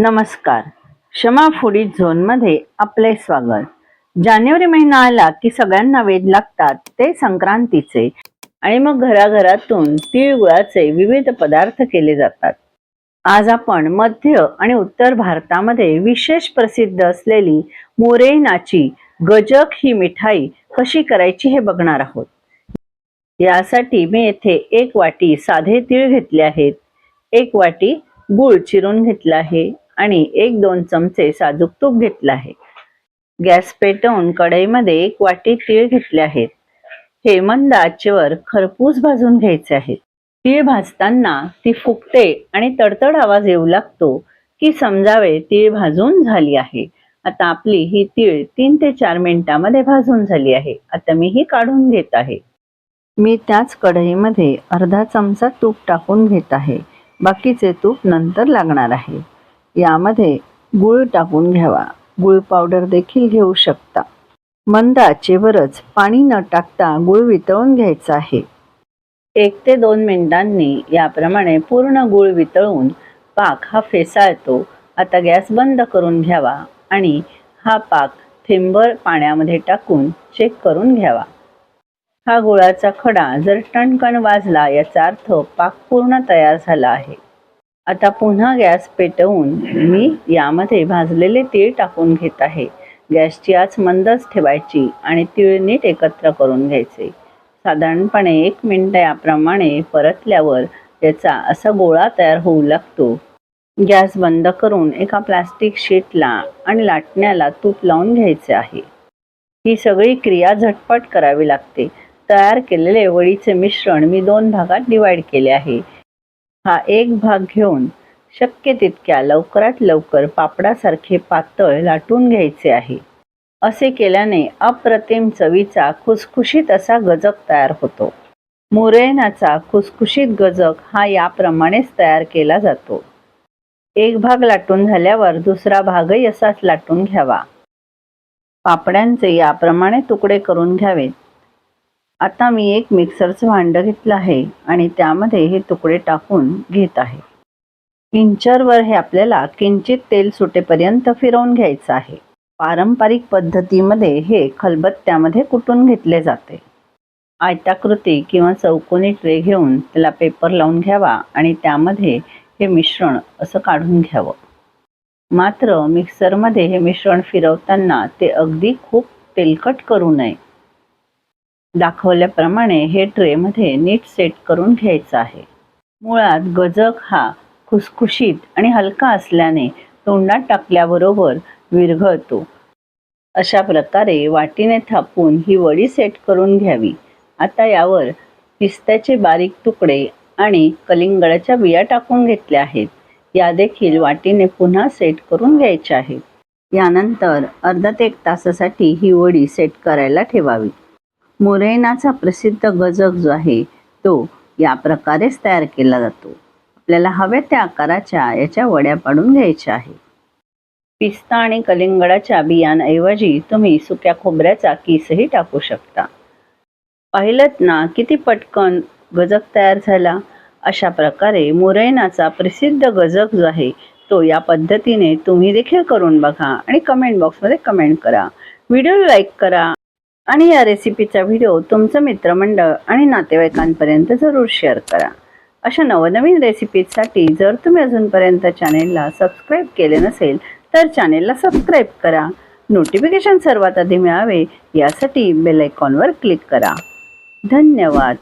नमस्कार. क्षमा फुडी झोनमध्ये आपले स्वागत. जानेवारी महिना आला की सगळ्यांना वेध लागतात ते संक्रांतीचे. आणि मग घराघरातून तिळगुळाचे विविध पदार्थ केले जातात. आज आपण मध्य आणि उत्तर भारतामध्ये विशेष प्रसिद्ध असलेली मोरेनाची गजक ही मिठाई कशी करायची हे बघणार आहोत. यासाठी मी येथे एक वाटी साधे तीळ घेतले आहेत. एक वाटी गूळ चिरून घेतला आहे. आणि एक दोन चमचे साजूक तूप घेतलं आहे. गॅस पेटवून कढईमध्ये एक वाटी तीळ घेतले आहेत. हे मंद आचेवर खरपूस भाजून घ्यायचे आहेत. तीळ भाजताना ती फुगते आणि तडतड आवाज येऊ लागतो की समजावे तीळ भाजून झाली आहे. आता आपली ही तीळ तीन ते चार मिनिटांमध्ये भाजून झाली आहे. आता मी ही काढून घेत आहे. मी त्याच कढईमध्ये अर्धा चमचा तूप टाकून घेत आहे. बाकीचे तूप नंतर लागणार आहे. यामध्ये गूळ टाकून घ्यावा. गूळ पावडर देखील घेऊ शकता. मंद आचेवरच पाणी न टाकता गूळ वितळून घ्यायचा आहे. एक ते दोन मिनिटांनी याप्रमाणे पूर्ण गूळ वितळून पाक हा फेसाळतो. आता गॅस बंद करून घ्यावा आणि हा पाक थेंबर पाण्यामध्ये टाकून चेक करून घ्यावा. हा गुळाचा खडा जर टणकण वाजला याचा अर्थ पाक पूर्ण तयार झाला आहे. आता पुन्हा गॅस पेटवून मी यामध्ये भाजलेले तीळ टाकून घेत आहे. गॅसची आच मंदच ठेवायची आणि तीळ नीट एकत्र करून घ्यायचे. साधारणपणे एक मिनिट याप्रमाणे परतल्यावर त्याचा असा गोळा तयार होऊ लागतो. गॅस बंद करून एका प्लास्टिक शीटला आणि लाटण्याला तूप लावून घ्यायचे आहे. ही सगळी क्रिया झटपट करावी लागते. तयार केलेले वडीचे मिश्रण मी दोन भागात डिवाईड केले आहे. हा एक भाग घेऊन शक्य तितक्या लवकरात लवकर पापडासारखे पातळ लाटून घ्यायचे आहे. असे केल्याने अप्रतिम चवीचा खुसखुशीत असा गजक तयार होतो. मुरैनाचा खुसखुशीत गजक हा याप्रमाणेच तयार केला जातो. एक भाग लाटून झाल्यावर दुसरा भागही असाच लाटून घ्यावा. पापड्यांचे याप्रमाणे तुकडे करून घ्यावेत. आता मी एक मिक्सरचं भांडं घेतलं आहे आणि त्यामध्ये हे तुकडे टाकून घेत आहे. पिंचरवर हे आपल्याला किंचित तेल सुटेपर्यंत फिरवून घ्यायचं आहे. पारंपरिक पद्धतीमध्ये हे खलबत्त्यामध्ये कुटून घेतले जाते. आयताकृती किंवा चौकोनी ट्रे घेऊन त्याला पेपर लावून घ्यावा आणि त्यामध्ये हे मिश्रण असं काढून घ्यावं. मात्र मिक्सरमध्ये हे मिश्रण फिरवताना ते अगदी खूप तेलकट करू नये. दाखवल्याप्रमाणे हे ट्रेमध्ये नीट सेट करून घ्यायचं आहे. मुळात गजक हा खुसखुशीत आणि हलका असल्याने तोंडात टाकल्याबरोबर विरघळतो. अशा प्रकारे वाटीने थापून ही वडी सेट करून घ्यावी. आता यावर पिस्त्याचे बारीक तुकडे आणि कलिंगडाच्या बिया टाकून घेतल्या आहेत. या देखील वाटीने पुन्हा सेट करून घ्यायच्या आहेत. यानंतर अर्धा ते एक तासासाठी ही वडी सेट करायला ठेवावी. मुरैनाचा प्रसिद्ध गजक जो आहे तो या प्रकारेच तयार केला जातो. आपल्याला हव्या त्या आकाराच्या याच्या वड्या पाडून घ्यायच्या आहे पिस्ता आणि कलिंगडाच्या बियांऐवजी तुम्ही सुक्या खोबऱ्याचा किसही टाकू शकता. पाहिलं ना किती पटकन गजक तयार झाला? अशा प्रकारे मुरैनाचा प्रसिद्ध गजक जो आहे तो या पद्धतीने तुम्ही देखील करून बघा आणि कमेंट बॉक्समध्ये कमेंट करा. व्हिडिओ लाईक करा. आणि या रेसिपीचा व्हिडिओ तुमचं मित्रमंडळ आणि नातेवाईकांपर्यंत जरूर शेअर करा. अशा नवनवीन रेसिपीजसाठी जर तुम्ही अजूनपर्यंत चॅनेलला सबस्क्राईब केले नसेल तर चॅनेलला सबस्क्राईब करा. नोटिफिकेशन सर्वात आधी मिळावे यासाठी बेल आयकॉनवर क्लिक करा. धन्यवाद.